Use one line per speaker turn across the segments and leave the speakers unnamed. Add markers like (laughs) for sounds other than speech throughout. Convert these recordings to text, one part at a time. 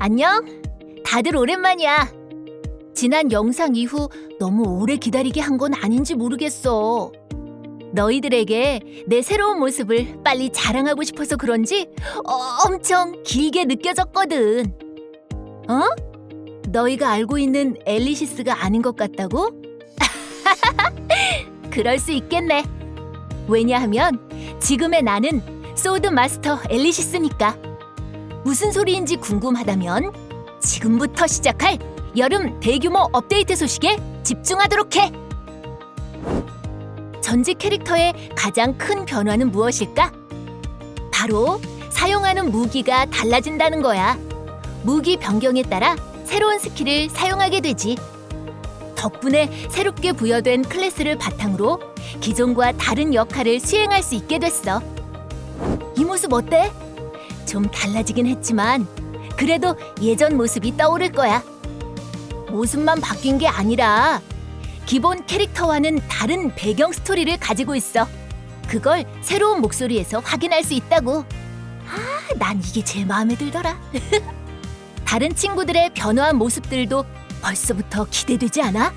안녕? 다들 오랜만이야. 지난 영상 이후 너무 오래 기다리게 한 건 아닌지 모르겠어. 너희들에게 내 새로운 모습을 빨리 자랑하고 싶어서 그런지 엄청 길게 느껴졌거든. 어? 너희가 알고 있는 엘리시스가 아닌 것 같다고? (laughs) 그럴 수 있겠네. 왜냐하면 지금의 나는 소드 마스터 엘리시스니까. 무슨 소리인지 궁금하다면 지금부터 시작할 여름 대규모 업데이트 소식에 집중하도록 해. 전직 캐릭터의 가장 큰 변화는 무엇일까? 바로 사용하는 무기가 달라진다는 거야. 무기 변경에 따라 새로운 스킬을 사용하게 되지. 덕분에 새롭게 부여된 클래스를 바탕으로 기존과 다른 역할을 수행할 수 있게 됐어. 이 모습 어때? 좀 달라지긴 했지만 그래도 예전 모습이 떠오를 거야. 모습만 바뀐 게 아니라 기본 캐릭터와는 다른 배경 스토리를 가지고 있어. 그걸 새로운 목소리에서 확인할 수 있다고. 아, 난 이게 제일 마음에 들더라. (laughs) 다른 친구들의 변화한 모습들도 벌써부터 기대되지 않아?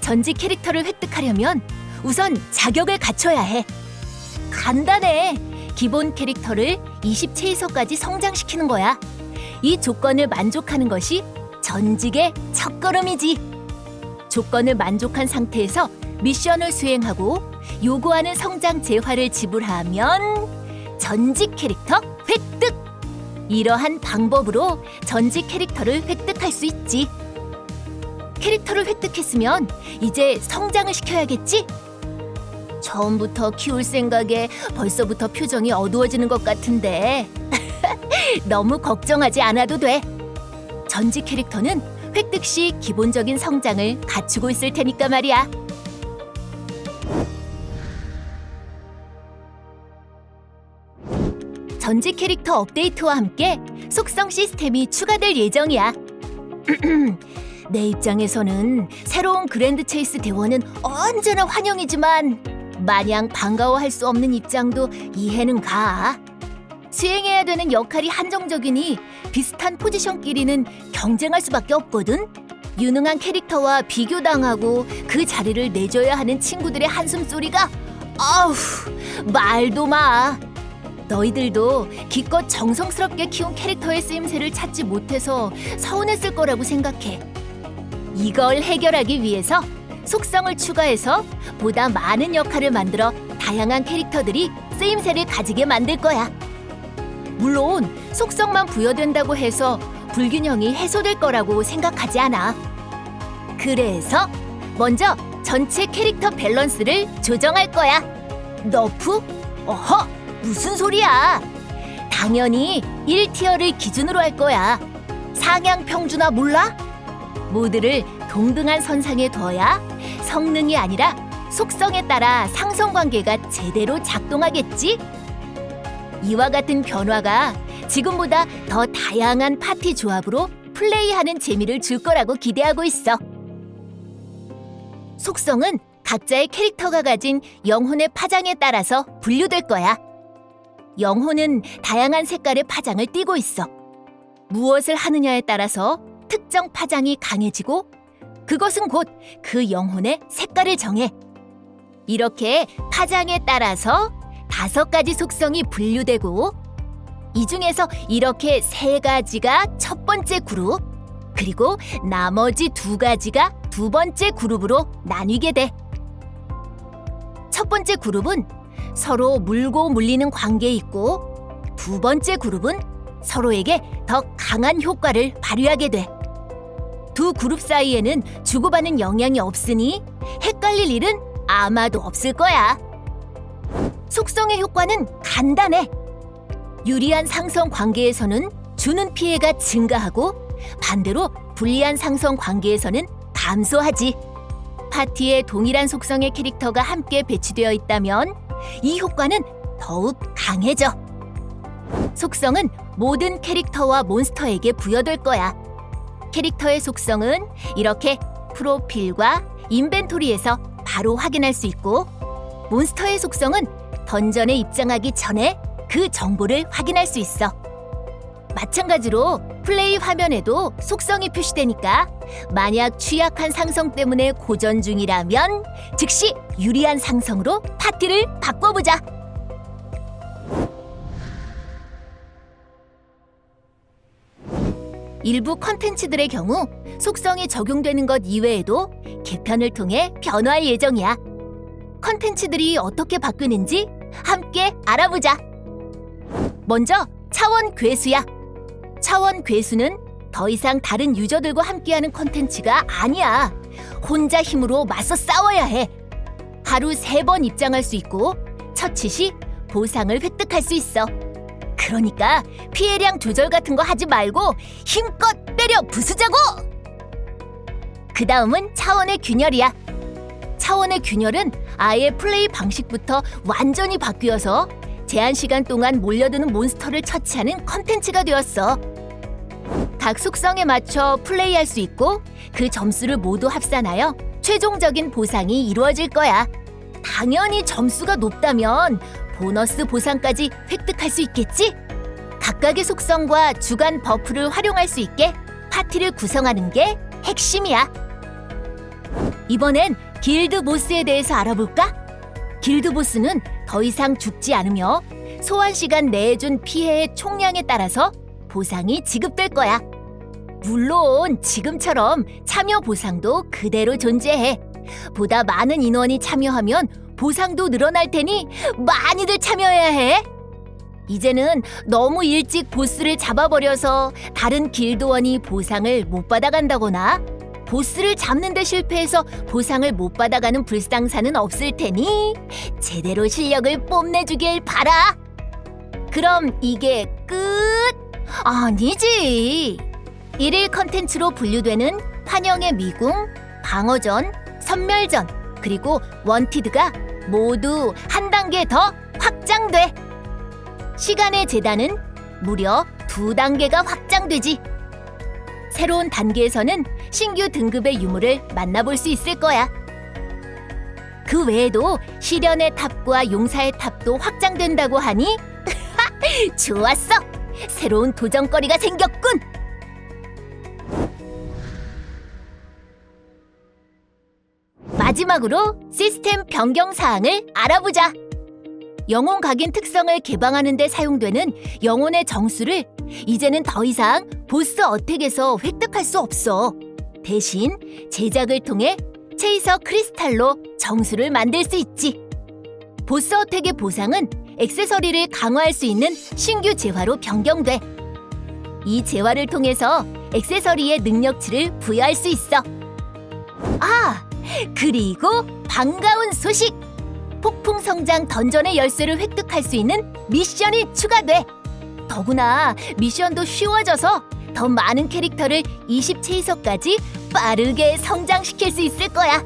전직 캐릭터를 획득하려면 우선 자격을 갖춰야 해. 간단해. 기본 캐릭터를 20체이서까지 성장시키는 거야. 이 조건을 만족하는 것이 전직의 첫걸음이지. 조건을 만족한 상태에서 미션을 수행하고 요구하는 성장 재화를 지불하면 전직 캐릭터 획득! 이러한 방법으로 전직 캐릭터를 획득할 수 있지. 캐릭터를 획득했으면 이제 성장을 시켜야겠지? 처음부터 키울 생각에 벌써부터 표정이 어두워지는 것 같은데 (laughs) 너무 걱정하지 않아도 돼. 전직 캐릭터는 획득 시 기본적인 성장을 갖추고 있을 테니까 말이야. 전직 캐릭터 업데이트와 함께 속성 시스템이 추가될 예정이야. (clears throat) 내 입장에서는 새로운 그랜드 체이스 대원은 언제나 환영이지만 마냥 반가워할 수 없는 입장도 이해는 가. 수행해야 되는 역할이 한정적이니 비슷한 포지션끼리는 경쟁할 수밖에 없거든. 유능한 캐릭터와 비교당하고 그 자리를 내줘야 하는 친구들의 한숨 소리가 아우 말도 마. 너희들도 기껏 정성스럽게 키운 캐릭터의 쓰임새를 찾지 못해서 서운했을 거라고 생각해. 이걸 해결하기 위해서 속성을 추가해서 보다 많은 역할을 만들어 다양한 캐릭터들이 쓰임새를 가지게 만들 거야. 물론 속성만 부여된다고 해서 불균형이 해소될 거라고 생각하지 않아. 그래서 먼저 전체 캐릭터 밸런스를 조정할 거야. 너프? 어허, 무슨 소리야? 당연히 1티어를 기준으로 할 거야. 상향 평준화 몰라? 모두를 동등한 선상에 둬야 성능이 아니라 속성에 따라 상성 관계가 제대로 작동하겠지? 이와 같은 변화가 지금보다 더 다양한 파티 조합으로 플레이하는 재미를 줄 거라고 기대하고 있어. 속성은 각자의 캐릭터가 가진 영혼의 파장에 따라서 분류될 거야. 영혼은 다양한 색깔의 파장을 띠고 있어. 무엇을 하느냐에 따라서 특정 파장이 강해지고 그것은 곧 그 영혼의 색깔을 정해. 이렇게 파장에 따라서 다섯 가지 속성이 분류되고 이 중에서 이렇게 세 가지가 첫 번째 그룹 그리고 나머지 두 가지가 두 번째 그룹으로 나뉘게 돼. 첫 번째 그룹은 서로 물고 물리는 관계에 있고 두 번째 그룹은 서로에게 더 강한 효과를 발휘하게 돼. 두 그룹 사이에는 주고받는 영향이 없으니 헷갈릴 일은 아마도 없을 거야. 속성의 효과는 간단해. 유리한 상성 관계에서는 주는 피해가 증가하고 반대로 불리한 상성 관계에서는 감소하지. 파티에 동일한 속성의 캐릭터가 함께 배치되어 있다면 이 효과는 더욱 강해져. 속성은 모든 캐릭터와 몬스터에게 부여될 거야. 캐릭터의 속성은 이렇게 프로필과 인벤토리에서 바로 확인할 수 있고 몬스터의 속성은 던전에 입장하기 전에 그 정보를 확인할 수 있어. 마찬가지로 플레이 화면에도 속성이 표시되니까 만약 취약한 상성 때문에 고전 중이라면 즉시 유리한 상성으로 파티를 바꿔보자. 일부 컨텐츠들의 경우 속성이 적용되는 것 이외에도 개편을 통해 변화할 예정이야. 컨텐츠들이 어떻게 바뀌는지 함께 알아보자. 먼저 차원 괴수야. 차원 괴수는 더 이상 다른 유저들과 함께하는 컨텐츠가 아니야. 혼자 힘으로 맞서 싸워야 해. 하루 세 번 입장할 수 있고 처치 시 보상을 획득할 수 있어. 그러니까 피해량 조절 같은 거 하지 말고 힘껏 때려 부수자고! 그 다음은 차원의 균열이야. 차원의 균열은 아예 플레이 방식부터 완전히 바뀌어서 제한 시간 동안 몰려드는 몬스터를 처치하는 컨텐츠가 되었어. 각 속성에 맞춰 플레이할 수 있고 그 점수를 모두 합산하여 최종적인 보상이 이루어질 거야. 당연히 점수가 높다면 보너스 보상까지 획득할 수 있겠지? 각각의 속성과 주간 버프를 활용할 수 있게 파티를 구성하는 게 핵심이야. 이번엔 길드 보스에 대해서 알아볼까? 길드 보스는 더 이상 죽지 않으며 소환 시간 내에 준 피해의 총량에 따라서 보상이 지급될 거야. 물론 지금처럼 참여 보상도 그대로 존재해. 보다 많은 인원이 참여하면 보상도 늘어날 테니 많이들 참여해야 해. 이제는 너무 일찍 보스를 잡아버려서 다른 길드원이 보상을 못 받아간다거나 보스를 잡는 데 실패해서 보상을 못 받아가는 불상사는 없을 테니 제대로 실력을 뽐내주길 바라. 그럼 이게 끝? 아니지. 일일 컨텐츠로 분류되는 환영의 미궁, 방어전, 선멸전, 그리고 원티드가 모두 한 단계 더 확장돼. 시간의 재단은 무려 두 단계가 확장되지. 새로운 단계에서는 신규 등급의 유물을 만나볼 수 있을 거야. 그 외에도 시련의 탑과 용사의 탑도 확장된다고 하니 (laughs) 좋았어. 새로운 도전거리가 생겼군. 마지막으로 시스템 변경 사항을 알아보자. 영혼 각인 특성을 개방하는 데 사용되는 영혼의 정수를 이제는 더 이상 보스 어택에서 획득할 수 없어. 대신 제작을 통해 체이서 크리스탈로 정수를 만들 수 있지. 보스 어택의 보상은 액세서리를 강화할 수 있는 신규 재화로 변경돼. 이 재화를 통해서 액세서리의 능력치를 부여할 수 있어. 아, 그리고 반가운 소식! 폭풍 성장 던전의 열쇠를 획득할 수 있는 미션이 추가돼. 더구나 미션도 쉬워져서 더 많은 캐릭터를 20체이서까지 빠르게 성장시킬 수 있을 거야.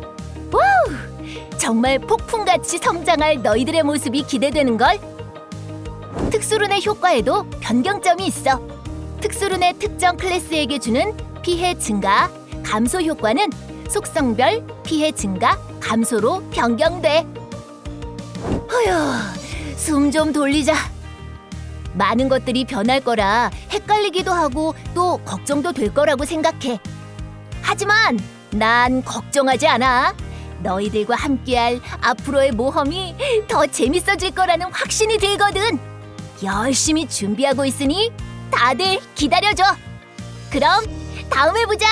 와우! 정말 폭풍같이 성장할 너희들의 모습이 기대되는 걸. 특수룬의 효과에도 변경점이 있어. 특수룬의 특정 클래스에게 주는 피해 증가, 감소 효과는 속성별 피해 증가, 감소로 변경돼. 허휴, 숨 좀 돌리자. 많은 것들이 변할 거라 헷갈리기도 하고 또 걱정도 될 거라고 생각해. 하지만 난 걱정하지 않아. 너희들과 함께할 앞으로의 모험이 더 재밌어질 거라는 확신이 들거든. 열심히 준비하고 있으니 다들 기다려줘. 그럼 다음에 보자.